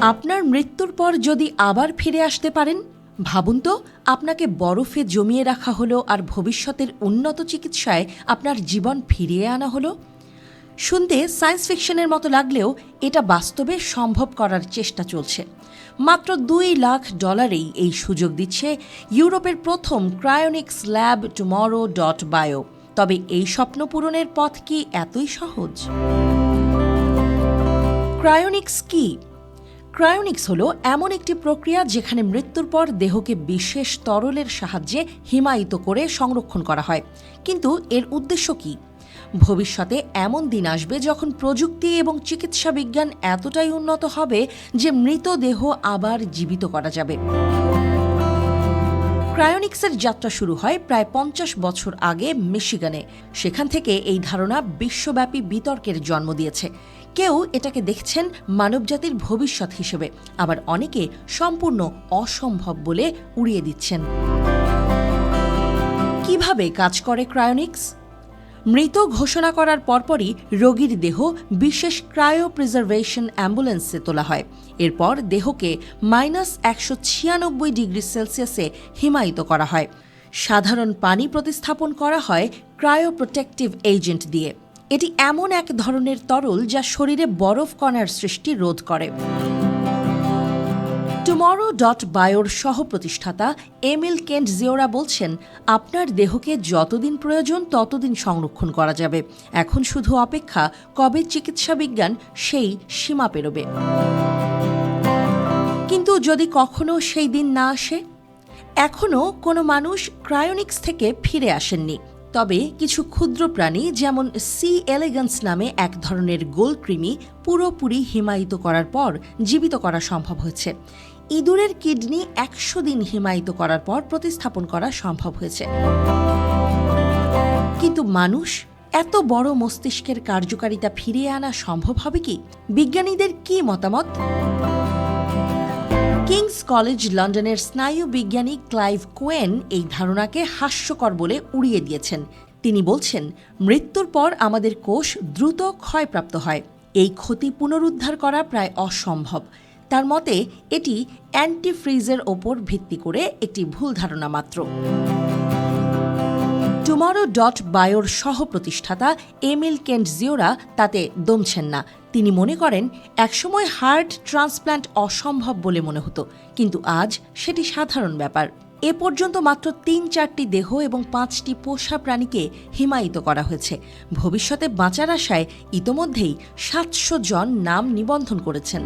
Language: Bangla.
আপনার মৃত্যুর পর যদি আবার ফিরে আসতে পারেন, ভাবুন তো, আপনাকে বরফে জমিয়ে রাখা হলো আর ভবিষ্যতের উন্নত চিকিৎসায় আপনার জীবন ফিরিয়ে আনা হলো। শুনতে সায়েন্স ফিকশনের মতো লাগলেও এটা বাস্তবে সম্ভব করার চেষ্টা চলছে। মাত্র দুই লাখ ডলারেই এই সুযোগ দিচ্ছে ইউরোপের প্রথম cryonics lab tomorrow dot bio. তবে এই স্বপ্ন পূরণের পথ কি এতই সহজ? ক্রায়োনিক্স কি? ক্রায়োনিক্স হল এমন একটি প্রক্রিয়া যেখানে মৃত্যুর পর দেহকে বিশেষ তরলের সাহায্যে হিমায়িত করে সংরক্ষণ করা হয়। কিন্তু এর উদ্দেশ্য কি? ভবিষ্যতে এমন দিন আসবে যখন প্রযুক্তি এবং চিকিৎসা বিজ্ঞান এতটাই উন্নত হবে যে মৃতদেহ আবার জীবিত করা যাবে। ক্রায়োনিক্সের যাত্রা শুরু হয় প্রায় পঞ্চাশ বছর আগে মিশিগানে। সেখান থেকে এই ধারণা বিশ্বব্যাপী বিতর্কের জন্ম দিয়েছে। কেউ এটাকে দেখছেন মানবজাতির ভবিষ্যৎ হিসেবে। আবার অনেকে সম্পূর্ণ অসম্ভব বলে উড়িয়ে দিচ্ছেন। কীভাবে কাজ করে ক্রায়োনিক্স? মৃত ঘোষণা করার পরপরই রোগীর দেহ বিশেষ ক্রায়ো প্রিজার্ভেশন অ্যাম্বুলেন্সে তোলা হয়। এরপর দেহকে মাইনাস একশো ছিয়ানব্বই ডিগ্রি সেলসিয়াসে হিমায়িত করা হয়। সাধারণ পানি প্রতিস্থাপন করা হয় ক্রায়ো প্রোটেক্টিভ এজেন্ট দিয়ে। এটি এমন এক ধরনের তরল যা শরীরে বরফ কণার সৃষ্টি রোধ করে। টুমরো ডট বায়োর সহ প্রতিষ্ঠাতা এমিল কেন্ট জিওরা বলছেন, আপনার দেহকে যতদিন প্রয়োজন ততদিন সংরক্ষণ করা যাবে। এখন শুধু অপেক্ষা, কবে চিকিৎসা বিজ্ঞান সেই সীমা পেরোবে। কিন্তু যদি কখনো সেই দিন না আসে? এখনও কোনো মানুষ ক্রায়োনিক্স থেকে ফিরে আসেননি। তবে কিছু ক্ষুদ্র প্রাণী, যেমন সি এলিগেন্স নামে এক ধরনের গোলকৃমি পুরোপুরি হিমায়িত করার পর জীবিত করা সম্ভব হয়েছে। ইঁদুরের কিডনি একশো দিন হিমায়িত করার পর প্রতিস্থাপন করা সম্ভব হয়েছে। কিন্তু মানুষ এত বড় মস্তিষ্কের কার্যকারিতা ফিরিয়ে আনা সম্ভব হবে কি? বিজ্ঞানীদের কি মতামত? কিংস কলেজ লন্ডনের স্নায়ু বিজ্ঞানী ক্লাইভ কোয়েন এই ধারণাকে হাস্যকর বলে উড়িয়ে দিয়েছেন। তিনি বলছেন, মৃত্যুর পর আমাদের কোষ দ্রুত ক্ষয়প্রাপ্ত হয়। এই ক্ষতি পুনরুদ্ধার করা প্রায় অসম্ভব। তার মতে, এটি অ্যান্টিফ্রিজের ওপর ভিত্তি করে একটি ভুল ধারণা মাত্র। টুমারো ডট বায়োর সহ প্রতিষ্ঠাতা এমিল কেন্ট জিওরা তাতে দমছেন না। তিনি মনে করেন, একসময় হার্ট ট্রান্সপ্ল্যান্ট অসম্ভব বলে মনে হতো, কিন্তু আজ সেটি সাধারণ ব্যাপার। এ পর্যন্ত মাত্র তিন চারটি দেহ এবং পাঁচটি পোষা প্রাণীকে হিমায়িত করা হয়েছে। ভবিষ্যতে বাঁচার আশায় ইতোমধ্যেই সাতশো জন নাম নিবন্ধন করেছেন।